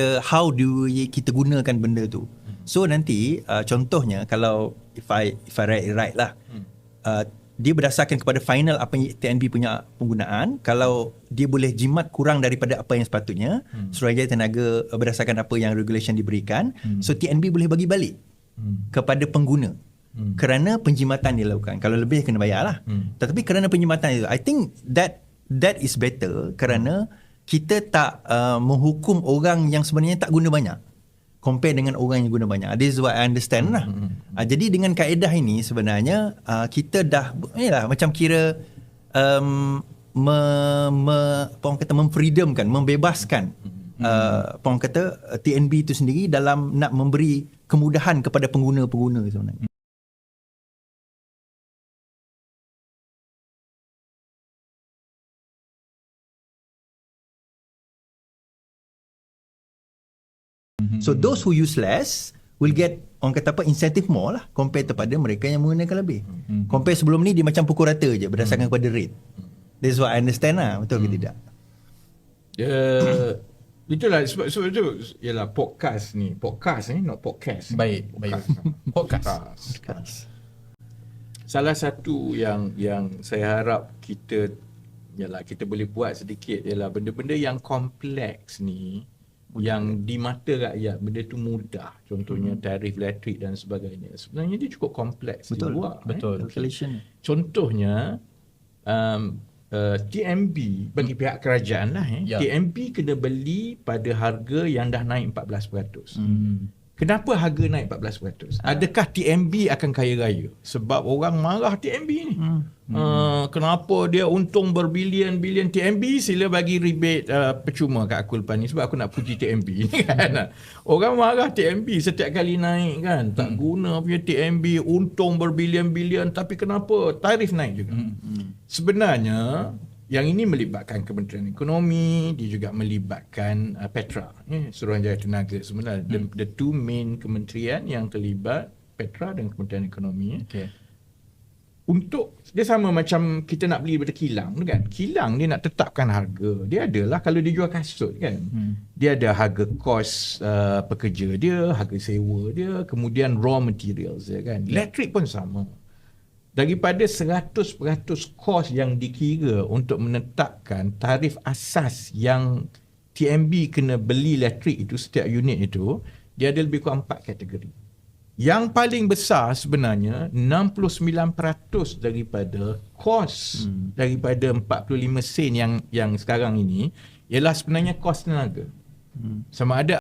uh, how do we, kita gunakan benda tu. So nanti uh, contohnya kalau if I if I write it right lah. Uh, dia berdasarkan kepada final apa yang TNB punya penggunaan kalau dia boleh jimat kurang daripada apa yang sepatutnya hmm. Suruhanjaya Tenaga uh, berdasarkan apa yang regulation diberikan hmm. so TNB boleh bagi balik hmm. kepada pengguna hmm. kerana penjimatan dilakukan kalau lebih kena bayar lah hmm. tetapi kerana penjimatan itu I think that that is better kerana kita tak uh, menghukum orang yang sebenarnya tak guna banyak compare dengan orang yang guna banyak. This is what I understand lah. Mm-hmm. Uh, jadi dengan kaedah ini sebenarnya uh, kita dah yalah macam kira um, me, me, apa orang kata memfreedomkan, membebaskan mm-hmm. uh, apa orang kata TNB itu sendiri dalam nak memberi kemudahan kepada pengguna-pengguna sebenarnya. So those who use less will get orang kata apa incentive more lah compare kepada mereka yang menggunakan lebih. Hmm. Compare sebelum ni dia macam pukul rata je berdasarkan hmm. kepada rate. That's what I understand lah. Betul hmm. ke tidak? Uh, itulah sebab, sebab itu ialah podcast ni. Podcast ni not podcast. Baik, podcast. baik. podcast. podcast. Salah satu yang yang saya harap kita ialah kita boleh buat sedikit ialah benda-benda yang kompleks ni yang di mata rakyat benda tu mudah contohnya hmm. tarif elektrik dan sebagainya sebenarnya dia cukup kompleks betul di luar betul eh? calculation contohnya um, uh, TMB bagi pihak kerajaan lah eh, ya. TMB kena beli pada harga yang dah naik 14% hmm. Kenapa harga naik 14%? Ah. Adakah TMB akan kaya raya? Sebab orang marah TMB ni. Hmm. Uh, kenapa dia untung berbilion-bilion TMB sila bagi rebate uh, percuma kat aku lepas ni sebab aku nak puji TMB kan. orang marah TMB setiap kali naik kan. Tak hmm. guna punya TMB untung berbilion-bilion tapi kenapa tarif naik juga. Hmm. Hmm. Sebenarnya yang ini melibatkan Kementerian Ekonomi, dia juga melibatkan uh, Petra, eh, Suruhanjaya Tenaga sebenarnya. Hmm. The, the two main kementerian yang terlibat, Petra dan Kementerian Ekonomi. Eh. Okay. Untuk, dia sama macam kita nak beli daripada kilang kan. Kilang dia nak tetapkan harga. Dia adalah kalau dia jual kasut kan. Hmm. Dia ada harga kos uh, pekerja dia, harga sewa dia, kemudian raw materials dia kan. Elektrik pun sama daripada 100% kos yang dikira untuk menetapkan tarif asas yang TMB kena beli elektrik itu setiap unit itu dia ada lebih kurang empat kategori yang paling besar sebenarnya 69% daripada kos hmm. daripada 45 sen yang yang sekarang ini ialah sebenarnya kos tenaga hmm. sama ada